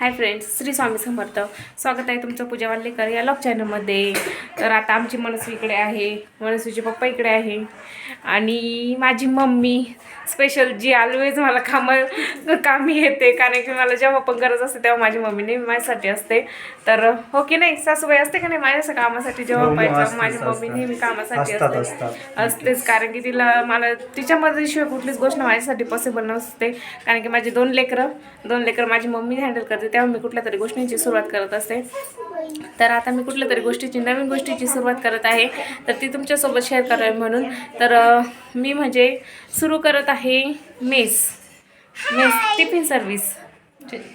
Hi friends Shri Swami समर्थ. स्वागत आहे तुमचं पूजा वाल्लेकर या लॉक चॅनलमध्ये. तर आता आमची मनस्वी इकडे आहे. मनस्वीचे पप्पा इकडे आहे. आणि माझी मम्मी स्पेशल जी ऑलवेज मला कामं कामी येते कारण की मला जेव्हा पण गरज असते तेव्हा माझी मम्मी नेहमी माझ्यासाठी असते. तर हो की नाही? सासूबाई असते का नाही माझ्या कामासाठी जेव्हा हो, पाहिजे असतेच, माझी मम्मी. नेहमी कामासाठी असते. असतेच कारण की तिला मला तिच्यामध्ये शिवाय कुठलीच गोष्ट माझ्यासाठी पॉसिबल नसते. कारण की माझी दोन लेकरं दोन लेकरं माझी मम्मी हँडल करते तेव्हा मी कुठल्या तरी गोष्टींची सुरुवात करत असते. तर आता मी कुठल्या तरी गोष्टीची नवीन गोष्टीची सुरुवात करत आहे. तर ती तुमच्यासोबत शेअर करावी म्हणून. तर मी म्हणजे सुरू करत आहे मेस. मेस टिफिन सर्विस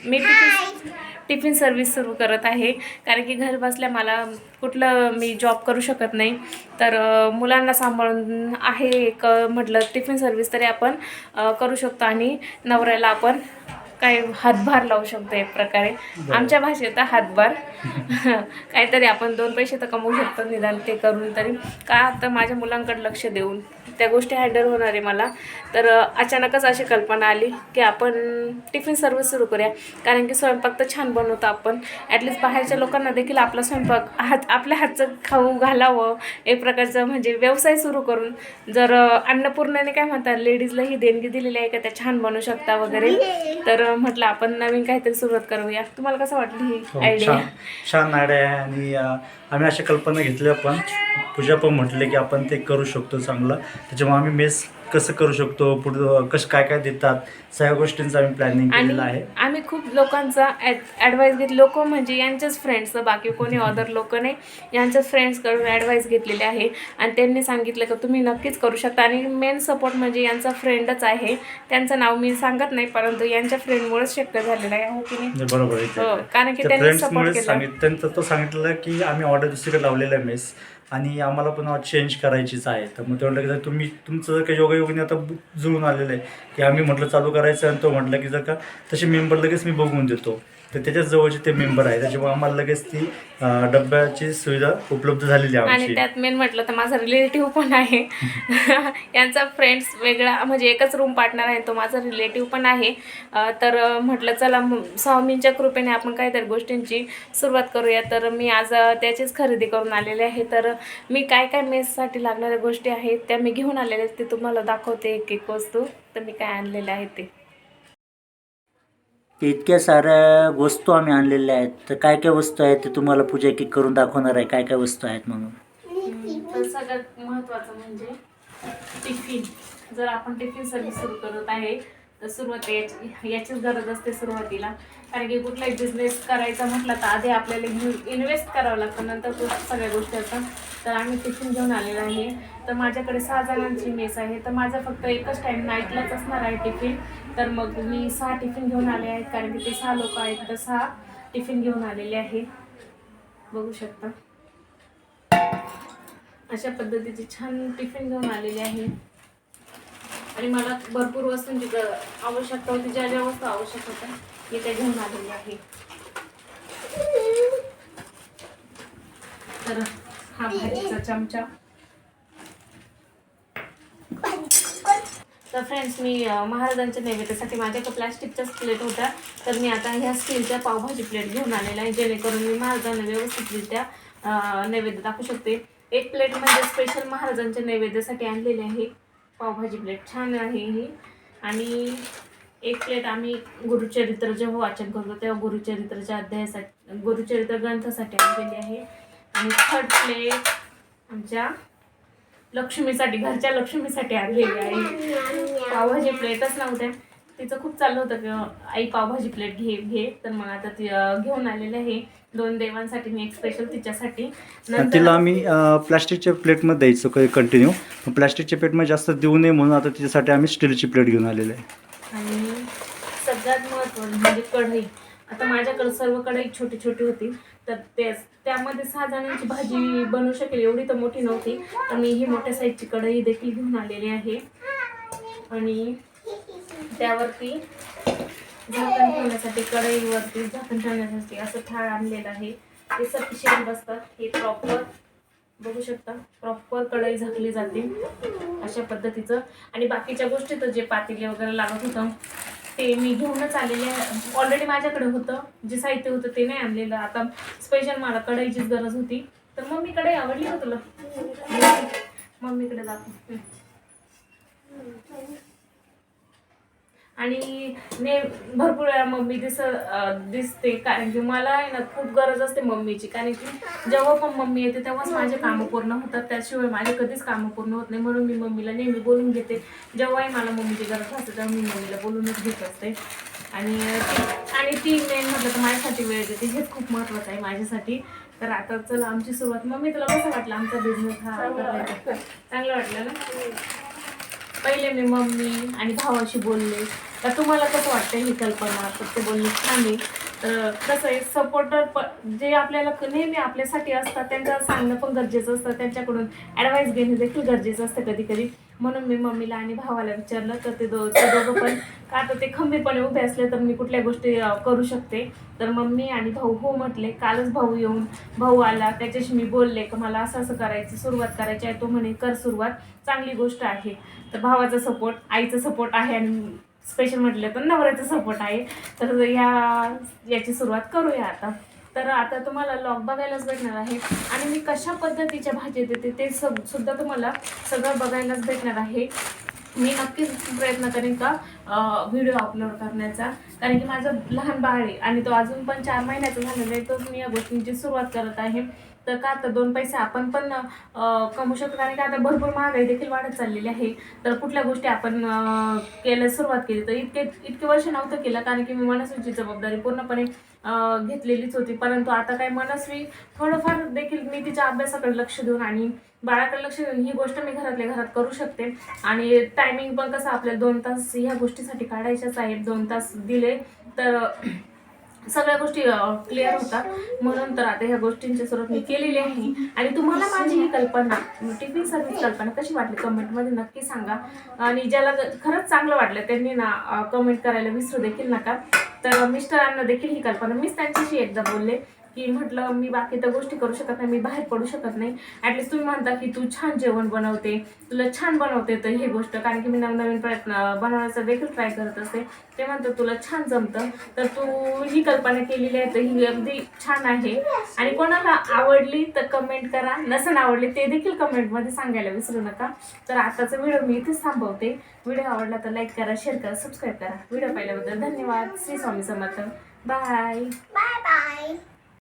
मी टिफिन टिफिन सर्विस सुरू करत आहे. कारण की घर बसल्या मला कुठलं मी जॉब करू शकत नाही. तर मुलांना सांभाळून आहे एक म्हटलं टिफिन सर्विस तरी आपण करू शकतो आणि नवऱ्याला आपण काय हातभार लावू शकतो एक प्रकारे. आमच्या भाषेत हातभार. काहीतरी आपण दोन पैसे तर कमवू शकतो निदान ते करून तरी. का तर माझ्या मुलांकडे लक्ष देऊन त्या गोष्टी हँडल होणार आहे मला. तर अचानकच अशी कल्पना आली की आपण टिफिन सर्विस सुरू करूया. कारण की स्वयंपाक तर छान बनवतो आपण. ॲटलिस्ट बाहेरच्या लोकांना देखील आपला स्वयंपाक हात आपल्या हातचं खाऊ घालावं. एक प्रकारचं म्हणजे व्यवसाय सुरू करून. जर अन्नपूर्णाने काय म्हणतात लेडीजला ही देणगी दिलेली आहे का? त्या छान बनवू शकता वगैरे. तर म्हटलं आपण नवीन काहीतरी सुरुवात करूया. तुम्हाला कसं वाटलं हो, ही आयडिया छान छान आयडिया आहे आणि आम्ही अशा कल्पना घेतल्या पण पूजा पण म्हटले की आपण ते करू शकतो चांगलं. त्याच्यामुळे आम्ही मेस कसं करू शकतो पुढं कसं काय काय देतात सगळ्या गोष्टींचं आम्ही प्लॅनिंग आणि केलेलं आहे. आम्ही खूप लोकांचा ॲडवाईस घेतली लोक म्हणजे यांचेच फ्रेंड्स बाकी कोणी अदर लोक नाही. यांच्याच फ्रेंड्सकडून ॲडवाईस घेतलेली आहे. आणि त्यांनी सांगितलं की तुम्ही नक्कीच करू शकता. आणि मेन सपोर्ट म्हणजे यांचा फ्रेंडच आहे. त्यांचं नाव मी सांगत नाही परंतु यांच्या फ्रेंडमुळेच शक्य झालेलं आहे हो की नाही? बरोबर आहे. हो ते. कारण की त्या त्यांनी सपोर्ट केला. सांगित त्यांचं तो सांगितलं की आम्ही ऑर्डर दुसरीकडे लावलेलं आहे मेस. आणि आम्हाला पण चेंज करायचीच आहे. तर मग ते म्हटलं की जर तुम्ही तुमचं जर का योगायोगाने आता जुळून आलेलं आहे की आम्ही म्हटलं चालू करायचं आणि तो म्हटलं की जर का तसे मेंबर लगेच मी बघून देतो. तर त्याच्याच जवळचे ते मेंबर आहे त्याच्यामुळे आम्हाला लगेच ती अं, डब्याची सुविधा उपलब्ध झालेली आहे आणि आमची. त्यात मेन म्हटलं तर माझा रिलेटिव्ह पण आहे. यांचा फ्रेंड्स वेगळा म्हणजे एकच रूम पार्टनर आहे तो माझा रिलेटिव्ह पण आहे. अं, तर अं, म्हटलं चला स्वामींच्या कृपेने आपण काहीतरी गोष्टींची सुरुवात करूया. तर मी आज अं, त्याचीच खरेदी करून आलेले आहे. तर मी काय काय मेससाठी लागणाऱ्या गोष्टी आहेत त्या मी घेऊन आलेल्या आहेत. ते तुम्हाला दाखवते एक एक वस्तू. तर मी काय आणलेलं आहे ते. ते इतक्या साऱ्या वस्तू आम्ही आणलेल्या आहेत. तर काय काय वस्तू आहेत ते तुम्हाला पूजा की करून दाखवणार आहे. काय काय वस्तू आहेत म्हणून? तर सगळ्यात महत्त्वाचं म्हणजे टिफिन. जर आपण टिफिन सर्व्हिस सुरू करत आहे तर सुरुवात याची याचीच गरज असते सुरुवातीला. कारण की कुठलाही बिझनेस करायचा म्हटलं तर आधी आपल्याला इन्व्हेस्ट करावं लागतं नंतर तो सगळ्या गोष्टी असतात. तर आम्ही टिफिन घेऊन आलेलो आहे. तर माझ्याकडे सहा जणांची मेस आहे. तर माझा फक्त एकच टाईम नाईटलाच असणार आहे टिफिन. तर मग मी सहा टिफिन घेऊन आले आहेत. कारण की ते सहा लोक आहेत. तर सहा टिफिन घेऊन आलेले आहे. बघू शकता. अशा पद्धतीचे छान टिफिन घेऊन आलेले आहे. आणि मला भरपूर वस्तूंची म्हणजे आवश्यकता होती ज्या ज्या वस्तू आवश्यक होत्या मी त्या घेऊन आलेल्या आहे. तर हा भाजीचा चमचा. तर फ्रेंड्स मी महाराजांच्या नैवेद्यासाठी माझ्याकडे प्लॅस्टिकच्याच प्लेट होत्या. तर मी आता ह्या स्टीलच्या पावभाजी प्लेट घेऊन आलेल्या आहे जेणेकरून मी महाराजांना व्यवस्थितरित्या नैवेद्य दाखवू शकते. एक प्लेट म्हणजे स्पेशल महाराजांच्या नैवेद्यासाठी आणलेली आहे. पावभाजी प्लेट छान आहे ही. आणि एक प्लेट आम्ही गुरुचरित्र जेव्हा वाचन करतो तेव्हा गुरुचरित्रच्या अध्यायासाठी गुरुचरित्र ग्रंथासाठी आणलेली आहे. आणि थर्ड प्लेट आमच्या लक्ष्मीसाठी घरच्या लक्ष्मीसाठी आणलेली आहे. पावभाजी प्लेटच नव्हत्या तिचं खूप चाललं होतं की आई पावभाजी प्लेट घे घे. तर मग आता ती घेऊन आलेली आहे. दोन देवांसाठी मी एक स्पेशल तिच्यासाठी. तिला आम्ही प्लास्टिकच्या प्लेटमध्ये द्यायचो कंटिन्यू प्लास्टिकच्या प्लेटमध्ये जास्त देऊ नये म्हणून आता तिच्यासाठी आम्ही स्टीलची प्लेट घेऊन आलेलो आहे. आणि सगळ्यात महत्त्वाचं म्हणजे कढई. आता माझ्याकडे सर्व कढई छोटी छोटी होती. तर ते त्यामध्ये सहा जणांची भाजी बनवू शकेल एवढी तर मोठी नव्हती. तर मी ही मोठ्या साईजची कढई देखील घेऊन आलेली आहे. आणि त्यावरती झाकण ठेवण्यासाठी कढईवरती झाकण ठेवण्यासाठी असं थाळ आणलेलं आहे. ते सफिशियंट बसतात. हे प्रॉपर बघू शकता प्रॉपर कढई झाकली जाते अशा पद्धतीचं. आणि बाकीच्या गोष्टी तर जे पातेले वगैरे लागत होतं ते मी घेऊनच आलेले ऑलरेडी माझ्याकडे होतं. जे साहित्य होतं ते नाही आणलेलं. आता स्पेशल मला कढईचीच गरज होती. तर मम्मीकडे कढई आवडली का तुला? मम्मीकडे जातो आणि ने भरपूर वेळा मम्मी दिस दिसते. कारण की मला आहे ना खूप गरज असते मम्मीची. कारण की जेव्हा पण मम्मी येते तेव्हाच माझे कामं पूर्ण होतात. त्याशिवाय माझे कधीच कामं पूर्ण होत नाही. म्हणून मी मम्मीला नेहमी बोलून घेते. जेव्हाही मला मम्मीची गरज असते तेव्हा मी मम्मीला बोलूनच घेत असते. आणि ती- आणि ती मेन म्हटलं तर माझ्यासाठी वेळ देते. हेच खूप महत्त्वाचं आहे माझ्यासाठी. तर आता चला आमची सुरुवात. मम्मी तुला कसं वाटलं आमचा बिझनेस हा? चांगलं वाटलं ना? पहिले मी मम्मी आणि भावाशी बोलले. तर तुम्हाला कसं वाटतं ही कल्पना? तर ते बोलणे छान आहे. तर कसं आहे सपोर्टर प जे आपल्याला नेहमी आपल्यासाठी असतात त्यांचं सांगणं पण गरजेचं असतं. त्यांच्याकडून ॲडवाईस घेणं देखील गरजेचं असतं कधी कधी म्हणून मी मम्मीला आणि भावाला विचारलं तर ते दो ते दोघं पण का तर ते खंबीरपणे उभे असले तर मी कुठल्या गोष्टी करू शकते? तर मम्मी आणि भाऊ हो म्हटले कालच भाऊ येऊन भाऊ आला. त्याच्याशी मी बोलले की मला असं असं करायचं सुरुवात करायची आहे. तो म्हणे कर सुरुवात. चांगली गोष्ट आहे. तर भावाचा सपोर्ट आईचा सपोर्ट आहे आणि स्पेशल म्हटलं तर नवऱ्याचा सपोर्ट आहे. तर ह्या याची सुरुवात करूया आता. तर आता तुम्हाला लॉग बघायलाच भेटणार आहे. आणि मी कशा पद्धतीच्या भाजी देते ते सब सुद्धा तुम्हाला सगळं बघायलाच भेटणार आहे. मी नक्कीच प्रयत्न करेन का व्हिडिओ अपलोड करण्याचा. कारण की माझं लहान बाळ आहे आणि तो अजून पण चार महिन्याचा झालेला आहे तर मी या गोष्टींची सुरुवात करत आहे. तर का तर दोन पैसे आपण पण कमवू शकतो? कारण की आता भरपूर महागाई देखील वाढत चाललेली आहे. तर कुठल्या गोष्टी आपण केल्या सुरुवात केली? तर इतके इतके वर्ष नव्हतं केलं. कारण की मी मनस्वीची जबाबदारी पूर्णपणे घेतलेलीच होती. परंतु आता काय मनस्वी थोडंफार देखील मी तिच्या अभ्यासाकडे लक्ष देऊन आणि बाळाकडे लक्ष देऊन ही गोष्ट मी घरातल्या घरात करू शकते. आणि टायमिंग पण कसं आपल्याला दोन तास ह्या गोष्टीसाठी काढायच्याच आहेत. दोन तास दिले तर सगळ्या गोष्टी क्लिअर होतात. म्हणून तर आता ह्या गोष्टींचे स्वरूप मी केलेली आहे. आणि तुम्हाला माझी ही कल्पना टिफिन सर्विस कल्पना कशी वाटली? कमेंटमध्ये नक्की सांगा. आणि ज्याला खरंच चांगलं वाटलं त्यांनी ना कमेंट करायला विसरू देखील नका. तर मिस्टरांना देखील ही कल्पना मीच त्यांच्याशी एकदा बोलले. की म्हटलं मी बाकी तर गोष्टी करू शकत नाही मी बाहेर पडू शकत नाही. ॲटलिस्ट तुम्ही म्हणता की तू छान जेवण बनवते तुला छान बनवते तर ही गोष्ट. कारण की मी नवनवीन प्रयत्न बनवण्याचा देखील ट्राय करत असते ते म्हणतात तुला छान जमतं तर तू ही कल्पना केलेली आहे तर ही अगदी छान आहे. आणि कोणाला आवडली तर कमेंट करा. नसन आवडली ते देखील कमेंटमध्ये सांगायला विसरू नका. तर आताचा व्हिडिओ मी इथेच थांबवते. व्हिडिओ आवडला तर लाईक करा शेअर करा सबस्क्राईब करा. व्हिडिओ पाहिल्याबद्दल धन्यवाद. Shri Swami Samarth. Bye bye bye